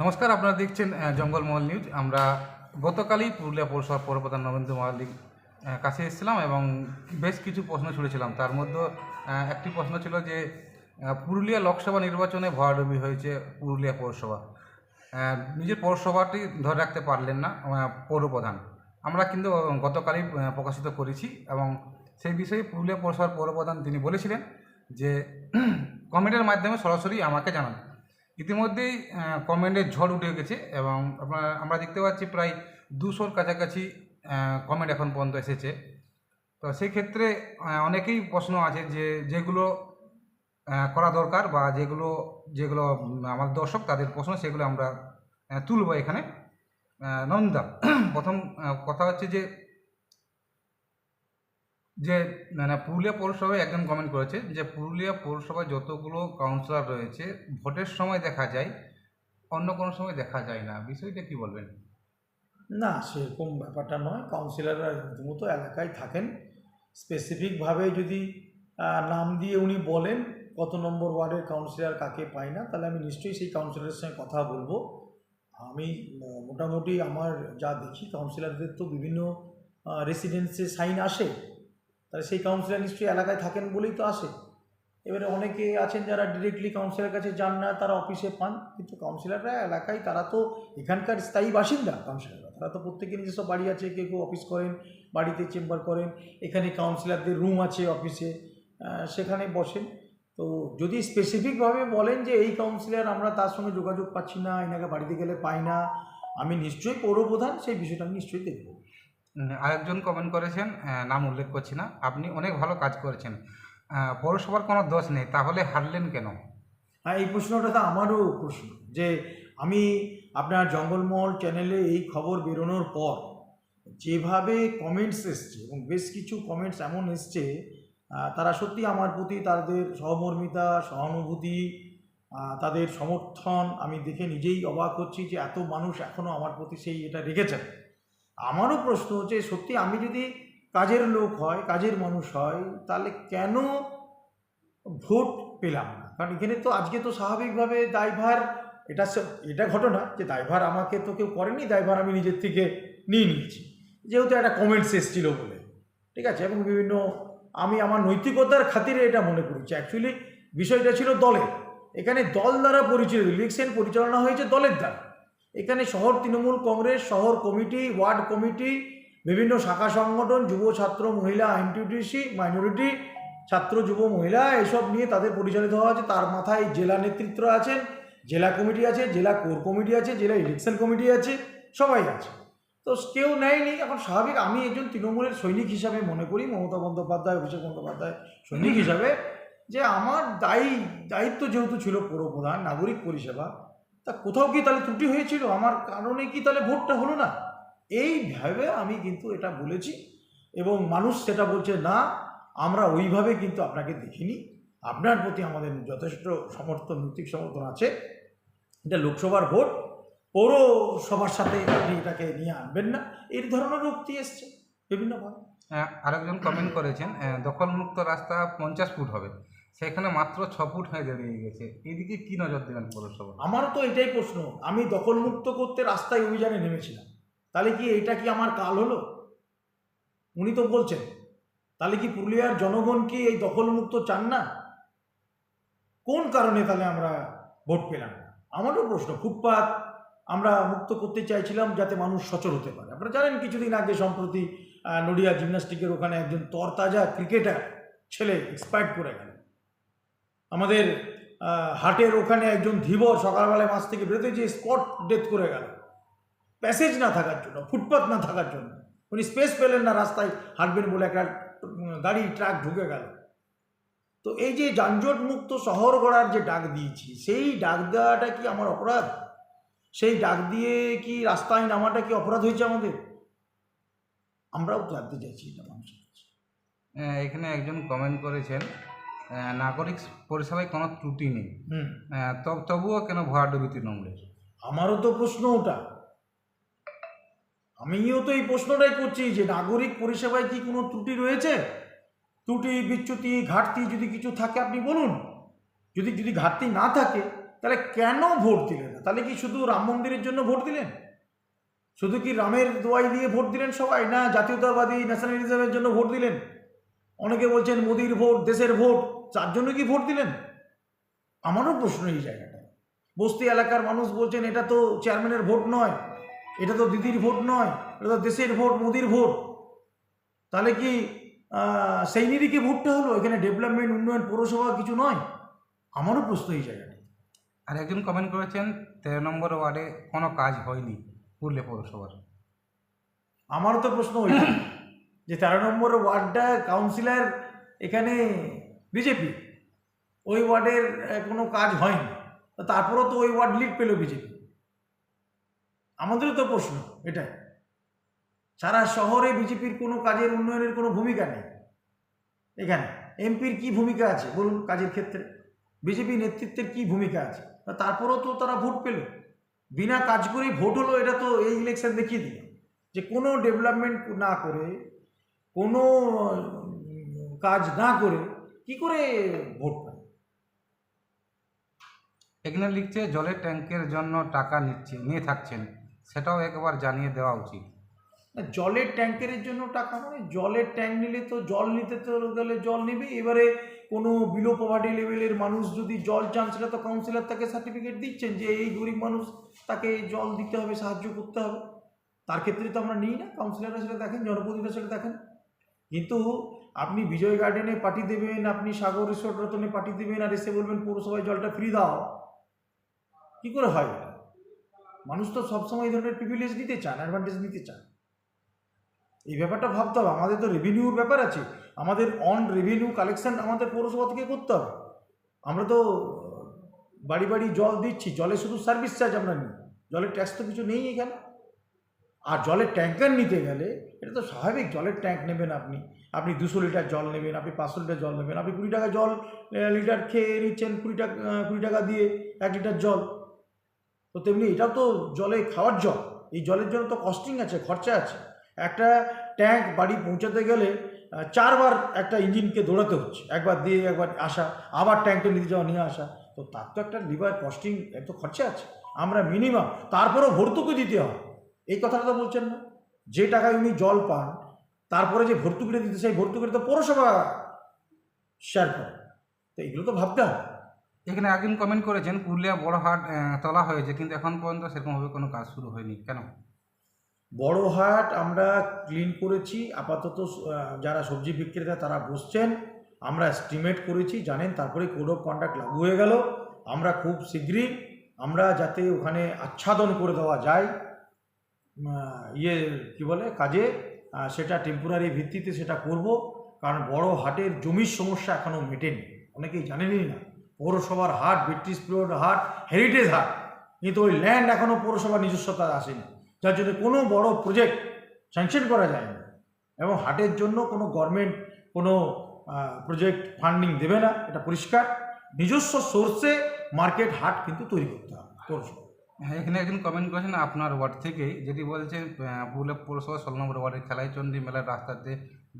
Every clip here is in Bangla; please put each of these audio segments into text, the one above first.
নমস্কার, আপনারা দেখছেন জঙ্গলমহল নিউজ। আমরা গতকালই পুরুলিয়া পৌরসভার পৌরপ্রধান নরেন্দ্র মহালিক কাছে এসেছিলাম এবং বেশ কিছু প্রশ্ন ছুড়েছিলাম। তার মধ্যে একটি প্রশ্ন ছিল যে পুরুলিয়া লোকসভা নির্বাচনে ভরাডুবি হয়েছে পুরুলিয়া পৌরসভা। নিজের পৌরসভাটি ধরে রাখতে পারলেন না পৌরপ্রধান। আমরা কিন্তু গতকালই প্রকাশিত করেছি এবং সেই বিষয়ে পুরুলিয়া পৌরসভার পৌরপ্রধান তিনি বলেছিলেন যে, কমেন্টের মাধ্যমে সরাসরি আমাকে জানান। ইতিমধ্যেই কমেন্টের ঝড় উঠে গেছে এবং আপনার, আমরা দেখতে পাচ্ছি প্রায় দুশোর কাছাকাছি কমেন্ট এখন পর্যন্ত এসেছে। তো সেই ক্ষেত্রে অনেকেই প্রশ্ন আছে যে, যেগুলো করা দরকার বা যেগুলো যেগুলো আমার দর্শক তাদের প্রশ্ন, সেগুলো আমরা তুলব এখানে। নন্দা প্রথম কথা হচ্ছে যে যে মানে পুরুলিয়া পৌরসভায় একজন কমেন্ট করেছে যে, পুরুলিয়া পৌরসভায় যতগুলো কাউন্সিলর রয়েছে, ভোটের সময় দেখা যায়, অন্য কোনো সময় দেখা যায় না। বিষয়টা কি বলবেন? না, সেরকম ব্যাপারটা নয়। কাউন্সিলররা রীতিমতো এলাকায় থাকেন। স্পেসিফিকভাবে যদি নাম দিয়ে উনি বলেন কত নম্বর ওয়ার্ডের কাউন্সিলর কাকে পাই না, তাহলে আমি নিশ্চয়ই সেই কাউন্সিলরের সঙ্গে কথা বলব। আমি মোটামুটি আমার যা দেখি কাউন্সিলরদের তো বিভিন্ন রেসিডেন্সে সাইন আসে। তাহলে সেই কাউন্সিলর নিশ্চয়ই এলাকায় থাকেন বলেই তো আসে। এবারে অনেকে আছেন যারা ডিরেক্টলি কাউন্সিলরের কাছে যান না, তারা অফিসে পান, কিন্তু কাউন্সিলররা এলাকায়, তারা তো এখানকার স্থায়ী বাসিন্দা কাউন্সিলররা তারা তো প্রত্যেকে নিজস্ব বাড়ি আছে, কেউ কেউ অফিস করেন, বাড়িতে চেম্বার করেন, এখানে কাউন্সিলরদের রুম আছে অফিসে সেখানে বসেন। তো যদি স্পেসিফিকভাবে বলেন যে এই কাউন্সিলর আমরা তার সঙ্গে যোগাযোগ পাচ্ছি না, এনাকে বাড়িতে গেলে পাই না, আমি নিশ্চয়ই পৌরপ্রধান সেই বিষয়টা আমি নিশ্চয়ই দেখব। আরেকজন কমেন্ট করেছেন নাম উল্লেখ করছি না, আপনি অনেক ভালো কাজ করেছেন। পৌরসভার কোনো দোষ নেই, তাহলে হারলেন কেন? হ্যাঁ এই প্রশ্নটা তো আমারও প্রশ্ন, যে আমি আপনার জঙ্গলমহল চ্যানেলে এই খবর বেরোনোর পর যেভাবে কমেন্টস এসছে, এবং বেশ কিছু কমেন্টস এমন এসছে তারা সত্যি আমার প্রতি তাদের সহমর্মিতা, সহানুভূতি তাদের সমর্থন আমি দেখে নিজেই অবাক হচ্ছি যে এত মানুষ এখনও আমার প্রতি সেই এটা রেখেছেন। আমারও প্রশ্ন হচ্ছে সত্যি আমি যদি কাজের লোক হয়, কাজের মানুষ হয়, তাহলে কেন ভোট পেলাম না? কারণ এখানে তো আজকে তো স্বাভাবিকভাবে দায়ভার, এটা এটা ঘটনা যে দায়ভার আমাকে তো কেউ করেনি, দায়ভার আমি নিজের থেকে নিয়ে নিয়েছি। যেহেতু একটা কমেন্টস এসেছিল বলে, ঠিক আছে? এবং বিভিন্ন, আমি আমার নৈতিকতার খাতিরে এটা মনে করেছি। অ্যাকচুয়ালি বিষয়টা ছিল দলের। এখানে দল দ্বারা পরিচালিত, ইলেকশন পরিচালনা হয়েছে দলের দ্বারা। এখানে শহর তৃণমূল কংগ্রেস, শহর কমিটি, ওয়ার্ড কমিটি, বিভিন্ন শাখা সংগঠন, যুব, ছাত্র, মহিলা আইনটিউটিসি মাইনরিটি ছাত্র, যুব, মহিলা, এসব নিয়ে তাদের পরিচালিত হওয়া আছে তার মাথায় জেলা নেতৃত্ব আছেন, জেলা কমিটি আছে, জেলা কোর কমিটি আছে, জেলা ইলেকশন কমিটি আছে, সবাই আছে। তো কেউ নেয়নি। এখন স্বাভাবিক, আমি একজন তৃণমূলের সৈনিক হিসাবে মনে করি, মমতা বন্দ্যোপাধ্যায়, অভিষেক বন্দ্যোপাধ্যায় সৈনিক হিসাবে, যে আমার দায়ী, দায়িত্ব যেহেতু ছিল পৌরপ্রধান, নাগরিক পরিষেবা তা কোথাও কি তাহলে ত্রুটি হয়েছিল? আমার কারণে কি তাহলে ভোটটা হলো না? এই এইভাবে আমি কিন্তু এটা বলেছি এবং মানুষ সেটা বলছে, না, আমরা ওইভাবে কিন্তু আপনাকে দেখিনি। আপনার প্রতি আমাদের যথেষ্ট সমর্থন, নৈতিক সমর্থন আছে। এটা লোকসভার ভোট। পৌরসভার সাথে আপনি এটাকে নিয়ে আনবেন না। এই ধরনের উক্তি এসছে বিভিন্নভাবে আরেকজন কমেন্ট করেছেন দখলমুক্ত রাস্তা পঞ্চাশ ফুট হবে। সেখানে মাত্র ছ ফুট হয়ে দাঁড়িয়ে গেছে। এদিকে কি নজর দেবেন পৌরসভা? আমারও তো এটাই প্রশ্ন। আমি দখলমুক্ত করতে রাস্তায় অভিযানে নেমেছিলাম। তাহলে কি এটা কি আমার কাল হলো? উনি তো বলছেন। তাহলে কি পুরুলিয়ার জনগণ কি এই দখলমুক্ত চান না? কোন কারণে তাহলে আমরা ভোট পেলাম আমারও প্রশ্ন। ফুটপাত আমরা মুক্ত করতে চাইছিলাম যাতে মানুষ সচল হতে পারে। আপনারা জানেন কিছুদিন আগে সম্প্রতি নডিয়া জিমন্যাস্টিকের ওখানে একজন তরতাজা ক্রিকেটার ছেলে এক্সপায়ার্ড করে গেল। আমাদের হাটের ওখানে একজন ধীবর সকালবেলায় মাছ থেকে বেরোতে যে স্পট ডেথ করে গেল। প্যাসেজ না থাকার জন্য ফুটপাথ না থাকার জন্য। উনি স্পেস পেলেন না, রাস্তায় হাঁটবেন বলে একটা গাড়ি, ট্রাক ঢুকে গেল। তো এই যে যানজট মুক্ত শহর গড়ার যে ডাক দিয়েছি, সেই ডাক দেওয়াটা কি আমার অপরাধ? সেই ডাক দিয়ে কি রাস্তায় নামাটা কি অপরাধ হয়েছে আমাদের? আমরাও তো চাইছি এটা মানুষের কাছে। এখানে একজন কমেন্ট করেছেন নাগরিক পরিষেবায় কোনো ত্রুটি নেই। হুম। আহ, তব- তবুও কেন ভরাডুবি তৃণমূলের আমারও তো প্রশ্ন ওটা। আমিও তো এই প্রশ্নটাই করছি যে নাগরিক পরিষেবায় কি কোনো ত্রুটি রয়েছে? ত্রুটি বিচ্যুতি ঘাটতি যদি কিছু থাকে আপনি বলুন। যদি যদি ঘাটতি না থাকে তাহলে কেন ভোট দিলেন না? তাহলে কি শুধু রাম মন্দিরের জন্য ভোট দিলেন? শুধু কি রামের দোয়াই দিয়ে ভোট দিলেন সবাই? না জাতীয়তাবাদী ন্যাশনালিজমের জন্য ভোট দিলেন? অনেকে বলছেন মোদির ভোট দেশের ভোট তার জন্য কি ভোট দিলেন? আমারও প্রশ্ন এই জায়গাটা বস্তি এলাকার মানুষ বলছেন এটা তো চেয়ারম্যানের ভোট নয় এটা তো দিদির ভোট নয় এটা তো দেশের ভোট মোদির ভোট। তাহলে কি সেই নিরিখে ভোটটা হলো? এখানে ডেভেলপমেন্ট উন্নয়ন পৌরসভা কিছু নয়? আমারও প্রশ্ন এই জায়গাটা আর একজন কমেন্ট করেছেন তেরো নম্বর ওয়ার্ডে কোনো কাজ হয়নি পুরুলিয়া পৌরসভার। আমারও তো প্রশ্ন ওই যে তেরো নম্বর ওয়ার্ডটা কাউন্সিলর এখানে বিজেপি ওই ওয়ার্ডের কোনো কাজ হয়নি। তারপরেও তো ওই ওয়ার্ড লিড পেল বিজেপি আমাদেরও তো প্রশ্ন এটাই। সারা শহরে বিজেপির কোনো কাজের উন্নয়নের কোনো ভূমিকা নেই এখানে। এমপির কি ভূমিকা আছে? বলুন কাজের ক্ষেত্রে। বিজেপি নেতৃত্বের কি ভূমিকা আছে? তারপরেও তো তারা ভোট পেল। বিনা কাজ করেই ভোট হলো, এটা তো এই ইলেকশন দেখিয়ে দিল যে কোনো ডেভেলপমেন্ট না করে কোনো কাজ না করে কি করে ভোট পায়? এখানে লিখছে জলের ট্যাঙ্কের জন্য টাকা নিচ্ছে নিয়ে থাকছেন। সেটাও একবার জানিয়ে দেওয়া উচিত। না, জলের ট্যাঙ্কের জন্য টাকা মানে জলের ট্যাঙ্ক নিলে তো জল নিতে তো গেলে জল নেবে এবারে কোনো বিলো পভার্টি লেভেলের মানুষ যদি জল চান সেটা তো কাউন্সিলর তাকে সার্টিফিকেট দিচ্ছেন যে এই গরিব মানুষ তাকে জল দিতে হবে সাহায্য করতে হবে। তার ক্ষেত্রে তো আমরা নিই না। কাউন্সিলররা সেটা দেখেন জনপ্রতিনিধিরা সেটা দেখেন। কিন্তু আপনি বিজয় গার্ডেনে পার্টি দেবেন, আপনি সাগর রিসোর্ট রতনে পার্টি দেবেন আর এসে বলবেন, পৌরসভায় জলটা ফ্রি দাও। কী করে হয় মানুষ তো সবসময় এই ধরনের প্রিভিলেজ নিতে চান অ্যাডভান্টেজ নিতে চান এই ব্যাপারটা ভাবতে হবে। আমাদের তো রেভিনিউর ব্যাপার আছে। আমাদের অন রেভিনিউ কালেকশন আমাদের পৌরসভা থেকে করতে হবে। আমরা তো, বাড়ি বাড়ি জল দিচ্ছি, জলে শুধু সার্ভিস চার্জ আমরা নিই। জলের ট্যাক্স তো কিছু নেই এখানে। আর জলের ট্যাঙ্কার নিতে গেলে এটা তো স্বাভাবিক, জলের ট্যাঙ্ক নেবেন আপনি। আপনি দুশো লিটার জল নেবেন, আপনি পাঁচশো লিটার জল নেবেন, আপনি কুড়ি টাকা জল লিটার খেয়ে নিচ্ছেন কুড়ি টাকা কুড়ি টাকা দিয়ে এক লিটার জল। তো তেমনি এটাও তো জলে খাওয়ার জল, এই জলের জন্য তো কস্টিং আছে, খরচা আছে। একটা ট্যাঙ্ক বাড়ি পৌঁছাতে গেলে চারবার একটা ইঞ্জিনকে দৌড়াতে হচ্ছে, একবার দিয়ে একবার আসা, আবার ট্যাঙ্কে নিতে যাওয়া, নিয়ে আসা। তো তার তো একটা লিভার কস্টিং এত খরচা আছে, আমরা মিনিমাম তারপরেও ভর্তুকি দিতে হয়। এই কথাটা তো বলছেন না। যে টাকায় উনি জল পান তারপরে যে ভর্তুকিটা দিতে সেই ভর্তুকিটা তো পৌরসভা শেয়ার করে। তো এগুলো তো ভাবতে হবে। এখানে একজন কমেন্ট করেছেন পুরুলিয়া বড় হাট তোলা হয়েছে কিন্তু এখন পর্যন্ত সেরকমভাবে কোনো কাজ শুরু হয়নি কেন? বড় হাট আমরা ক্লিন করেছি আপাতত যারা সবজি বিক্রেতা তারা বসছেন আমরা এস্টিমেট করেছি জানেন তারপরে কোড অফ কন্ডাক্ট লাগু হয়ে গেল। আমরা খুব শীঘ্রই আমরা যাতে ওখানে আচ্ছাদন করে দেওয়া যায় ইয়ে কি বলে, কাজে সেটা টেম্পোরারি ভিত্তিতে সেটা করব। কারণ বড় হাটের জমির সমস্যা এখনও মেটেনি। অনেকেই জানেনই না, পৌরসভার হাট, ব্রিটিশ পিরিয়ড হাট হেরিটেজ হাট। কিন্তু ওই ল্যান্ড এখনও পৌরসভার নিজস্বতা আসেনি। যার জন্য কোনো বড় প্রজেক্ট স্যাংশন করা যায় না এবং হাটের জন্য কোনো গভর্নমেন্ট কোনো প্রজেক্ট ফান্ডিং দেবে না। এটা পরিষ্কার। নিজস্ব সোর্সে মার্কেট হাট কিন্তু তৈরি করতে হবে, পৌরসভা। হ্যাঁ এখানে একজন কমেন্ট করেছেন আপনার ওয়ার্ড থেকেই, যেটি বলছেন পুরুলিয়া পৌরসভা ষোলো নম্বর ওয়ার্ডের খেলাইচন্ডী মেলার রাস্তাতে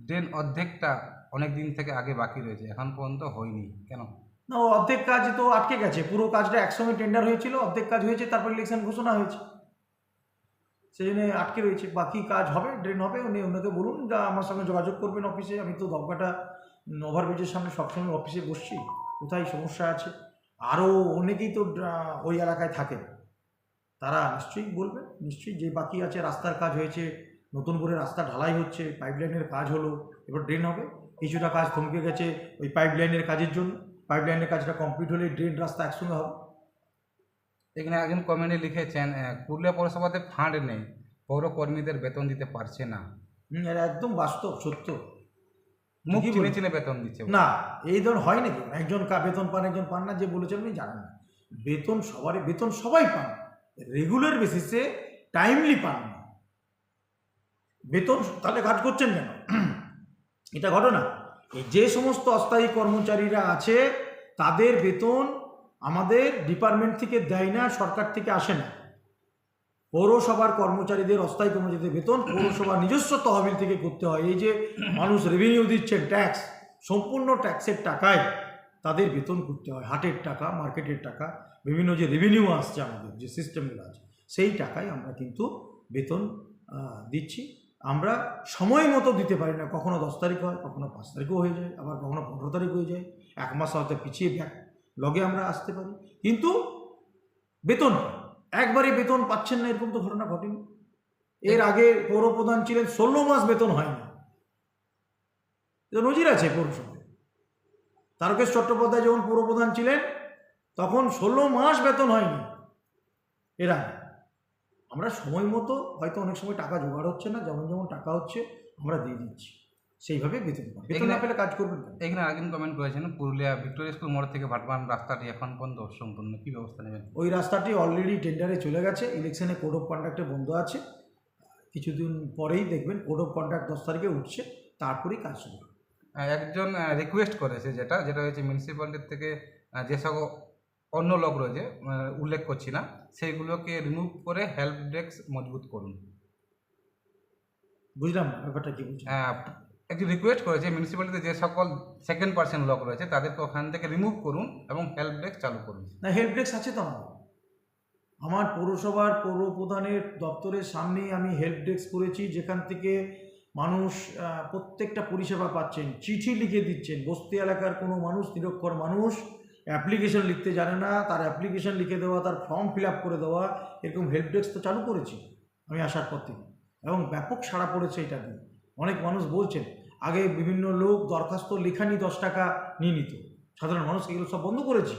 ড্রেন অর্ধেকটা অনেক দিন থেকে আগে বাকি রয়েছে, এখন পর্যন্ত হয়নি, কেন? না, অর্ধেক কাজ তো আটকে গেছে, পুরো কাজটা একসঙ্গে টেন্ডার হয়েছিল, অর্ধেক কাজ হয়েছে, তারপর ইলেকশন ঘোষণা হয়েছে। সেই জন্য আটকে রয়েছে, বাকি কাজ হবে ড্রেন হবে, উনি ওনাকে বলুন, যা আমার সঙ্গে যোগাযোগ করবেন অফিসে আমি তো দমকাটা ওভারব্রিজের সামনে সবসময় অফিসে বসছি, কোথায় সমস্যা আছে? আরও অনেকেই তো ওই এলাকায় থাকেন তারা নিশ্চয়ই বলবে নিশ্চয়ই যে বাকি আছে রাস্তার কাজ হয়েছে নতুন করে রাস্তা ঢালাই হচ্ছে পাইপলাইনের কাজ হলো এবার ড্রেন হবে। কিছুটা কাজ থমকে গেছে ওই পাইপলাইনের কাজের জন্য। পাইপলাইনের কাজটা কমপ্লিট হলে ড্রেন রাস্তা একসঙ্গে হবে। এখানে একজন কমেন্টে লিখেছেন পুরুলিয়া পৌরসভাতে ফান্ড নেই পৌর কর্মীদের বেতন দিতে পারছে না। একদম বাস্তব সত্য। মুখ চিনে চিনে বেতন দিচ্ছে না এই ধরুন হয় নাকি? একজন কা বেতন পান একজন পান না যে বলেছেন আপনি জানেন না। বেতন সবারই বেতন সবাই পান। রেগুলার বেসিসে টাইমলি পান না। বেতন তাহলে কাজ করছেন কেন? এটা ঘটনা। যে সমস্ত অস্থায়ী কর্মচারীরা আছে, তাদের বেতন আমাদের ডিপার্টমেন্ট থেকে দেয় না, সরকার থেকে আসে না। পৌরসভার কর্মচারীদের, অস্থায়ী কর্মচারীদের বেতন পৌরসভার নিজস্ব তহবিল থেকে করতে হয়। এই যে মানুষ রেভিনিউ দিচ্ছেন ট্যাক্স সম্পূর্ণ ট্যাক্সের টাকায়। তাদের বেতন করতে হয় হাটের টাকা মার্কেটের টাকা বিভিন্ন যে রেভিনিউ আসছে আমাদের যে সিস্টেমগুলো আছে সেই টাকায় আমরা কিন্তু বেতন দিচ্ছি। আমরা সময় মতো দিতে পারি না কখনো দশ তারিখ হয় কখনো পাঁচ তারিখও হয়ে যায় আবার কখনো পনেরো তারিখ হয়ে যায় এক মাস হয়তো পিছিয়ে ব্যাক লগে আমরা আসতে পারি। কিন্তু বেতন। একবারে বেতন পাচ্ছেন না এরকম তো ঘটনা ঘটেনি। এর আগে পৌরপ্রধান ছিলেন ষোলো মাস বেতন হয়নি। নজির আছে পৌরসভায় তারকেশ চট্টোপাধ্যায় যখন পৌরপ্রধান ছিলেন তখন ষোলো মাস বেতন হয়নি এরা আমরা সময় মতো হয়তো অনেক সময় টাকা জোগাড় হচ্ছে না যেমন যেমন টাকা হচ্ছে আমরা দিয়ে দিচ্ছি। সেইভাবে বেতন। বেতন না পেলে কাজ করবেন এখানে আরেকজন কমেন্ট করেছেন পুরুলিয়া ভিক্টোরিয়া স্কুল মোড় থেকে ভাটমান রাস্তাটি এখন পর্যন্ত অসম্পূর্ণ। কী ব্যবস্থা নেবেন? ওই রাস্তাটি অলরেডি টেন্ডারে চলে গেছে। ইলেকশনে কোড অফ কন্ডাক্টে বন্ধ আছে। কিছুদিন পরেই দেখবেন কোড অফ কন্ডাক্ট দশ তারিখে উঠছে তারপরেই কাজ শুরু একজন রিকোয়েস্ট করেছে যেটা যেটা হচ্ছে মিউনিসিপ্যালিটির থেকে যে সব অন্য লোক রয়েছে উল্লেখ করছি না সেইগুলোকে রিমুভ করে হেল্প ডেস্ক মজবুত করুন। বুঝলাম ব্যাপারটা কি একজন রিকোয়েস্ট করেছে মিউনিসিপ্যালিটিতে যে সকল সেকেন্ড পার্সেন্ট লোক রয়েছে তাদেরকে ওখান থেকে রিমুভ করুন এবং হেল্প ডেস্ক চালু করুন। না হেল্প ডেস্ক আছে তো আমার। আমার পৌরসভার পৌর প্রধানের দপ্তরের সামনেই আমি হেল্প ডেস্ক করেছি যেখান থেকে মানুষ প্রত্যেকটা পরিষেবা পাচ্ছেন, চিঠি লিখে দিচ্ছেন, বস্তি এলাকার কোনো মানুষ, নিরক্ষর মানুষ অ্যাপ্লিকেশন লিখতে জানে না, তার অ্যাপ্লিকেশন লিখে দেওয়া, তার ফর্ম ফিল আপ করে দেওয়া, এরকম হেল্প ডেস্ক তো চালু করেছি আমি আসার পর থেকে। এবং ব্যাপক সাড়া পড়েছে এটা দিয়ে। অনেক মানুষ বলছেন, আগে বিভিন্ন লোক দরখাস্ত লেখানি দশ টাকা নিয়ে নিত। সাধারণ মানুষ এগুলো সব বন্ধ করেছি।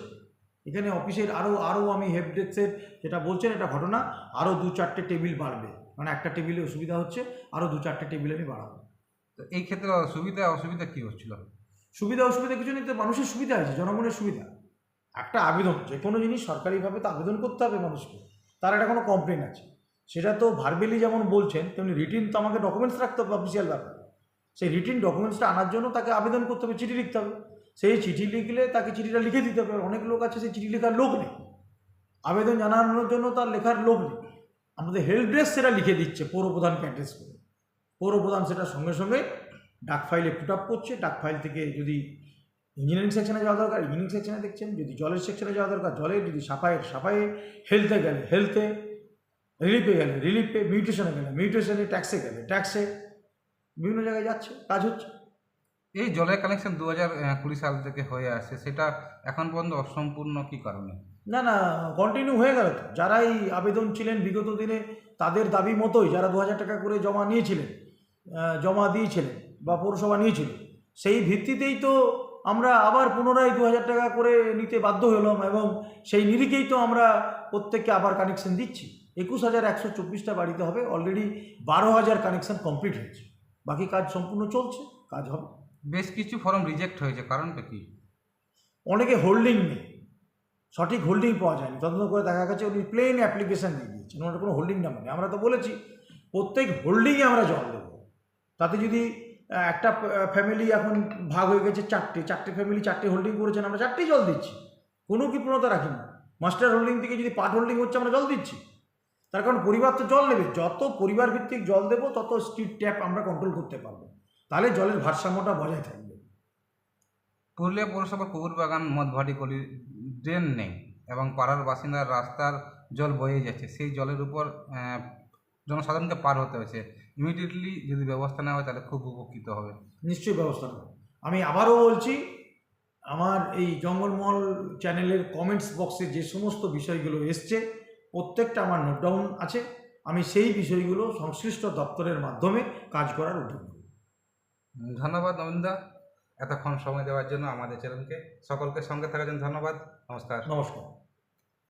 এখানে অফিসের আরও আরও আমি হেল্প ডেস্কের যেটা বলছেন, এটা ঘটনা আরও দু চারটে টেবিল বাড়বে। মানে একটা টেবিলে অসুবিধা হচ্ছে আরও দু চারটে টেবিল আমি বাড়াবো। তো এই ক্ষেত্রে সুবিধা অসুবিধা কী হচ্ছিল? সুবিধা অসুবিধা কিছু নেই তো মানুষের সুবিধা আছে জনগণের সুবিধা। একটা আবেদন যে কোনো জিনিস সরকারিভাবে তো আবেদন করতে হবে মানুষকে তার একটা কোনো কমপ্লেন আছে। সেটা তো ভার্বেলি যেমন বলছেন তেমনি রিটিন তো আমাকে ডকুমেন্টস রাখতে হবে অফিসিয়াল ব্যাপার। সেই রিটিন ডকুমেন্টসটা আনার জন্য তাকে আবেদন করতে হবে চিঠি লিখতে হবে। সেই চিঠি লিখলে তাকে চিঠিটা লিখে দিতে হবে অনেক লোক আছে সেই চিঠি লেখার লোক নেই। আবেদন জানানোর জন্য তার লেখার লোক নেই। আমাদের হেল্প ডেস্ক সেটা লিখে দিচ্ছে পৌর পৌরপ্রধানকে অ্যাড্রেস করে। পৌরপ্রধান সেটা সঙ্গে সঙ্গে ডাক ফাইলে পুট আপ করছে, ডাক ফাইল থেকে যদি ইঞ্জিনিয়ারিং সেকশনে যাওয়া দরকার ইঞ্জিনিয়ারিং সেকশনে দেখছেন, যদি জলের সেকশনে যাওয়া দরকার, জলে যদি সাফাইয়ের সাফাইয়ে হেলথে গেলে হেলথে রিলিফে গেলে রিলিফে মিউটেশনে গেলে মিউটেশনে ট্যাক্সে গেলে ট্যাক্সে বিভিন্ন জায়গায় যাচ্ছে, কাজ হচ্ছে। এই জলের কানেকশন দু হাজার কুড়ি সাল থেকে হয়ে আসছে, সেটা এখন পর্যন্ত অসম্পূর্ণ কী কারণে? না না কন্টিনিউ হয়ে গেল তো। যারা এই আবেদন ছিলেন বিগত দিনে তাদের দাবি মতোই যারা দু হাজার টাকা করে জমা নিয়েছিলেন জমা দিয়েছিলেন বা পৌরসভা নিয়েছিল সেই ভিত্তিতেই তো আমরা আবার পুনরায় দু হাজার টাকা করে নিতে বাধ্য হলাম এবং সেই নিরিখেই তো আমরা প্রত্যেককে আবার কানেকশন দিচ্ছি। একুশ হাজার একশো চব্বিশটা বাড়িতে হবে অলরেডি বারো হাজার কানেকশন কমপ্লিট হয়েছে। বাকি কাজ সম্পূর্ণ চলছে কাজ হবে। বেশ কিছু ফর্ম রিজেক্ট হয়েছে কারণটা কি? অনেকে হোল্ডিং নেই। সঠিক হোল্ডিং পাওয়া যায়নি। তদন্ত করে দেখা গেছে উনি প্লেন অ্যাপ্লিকেশন দিয়ে দিয়েছেন। ওনার কোনো হোল্ডিং নাম্বার নেই। আমরা তো বলেছি, প্রত্যেক হোল্ডিংয়ে আমরা জল দেবো। তাতে যদি একটা ফ্যামিলি এখন ভাগ হয়ে গেছে চারটে চারটে ফ্যামিলি চারটে হোল্ডিং করেছেন, আমরা চারটেই জল দিচ্ছি। কোনো কৃপণতা রাখি না মাস্টার হোল্ডিং থেকে যদি পার্ট হোল্ডিং হচ্ছে, আমরা জল দিচ্ছি। তার কারণ পরিবার তো জল নেবে। যত পরিবার ভিত্তিক জল দেবো, তত স্ট্রিট ট্যাপ আমরা কন্ট্রোল করতে পারব। তাহলে জলের ভারসাম্যটা বজায় থাকবে। পুরুলিয়া পৌরসভার কুকুর বাগান মদভাটি গলি ড্রেন নেই এবং পাড়ার বাসিন্দার রাস্তার জল বয়ে যাচ্ছে। সেই জলের উপর জনসাধারণকে পার হতে হয়েছে। ইমিডিয়েটলি যদি ব্যবস্থা নেওয়া হয় তাহলে খুব উপকৃত হবে। নিশ্চয়ই ব্যবস্থা নেব। আমি আবারও বলছি আমার এই জঙ্গলমহল চ্যানেলের কমেন্টস বক্সে যে সমস্ত বিষয়গুলো এসছে প্রত্যেকটা আমার নোট ডাউন আছে। আমি সেই বিষয়গুলো সংশ্লিষ্ট দপ্তরের মাধ্যমে কাজ করার উদ্যোগ ধন্যবাদ নবীনদা এতক্ষণ সময় দেওয়ার জন্য আমাদের চ্যানেলকে সকলকে সঙ্গে থাকার জন্য ধন্যবাদ। নমস্কার। নমস্কার।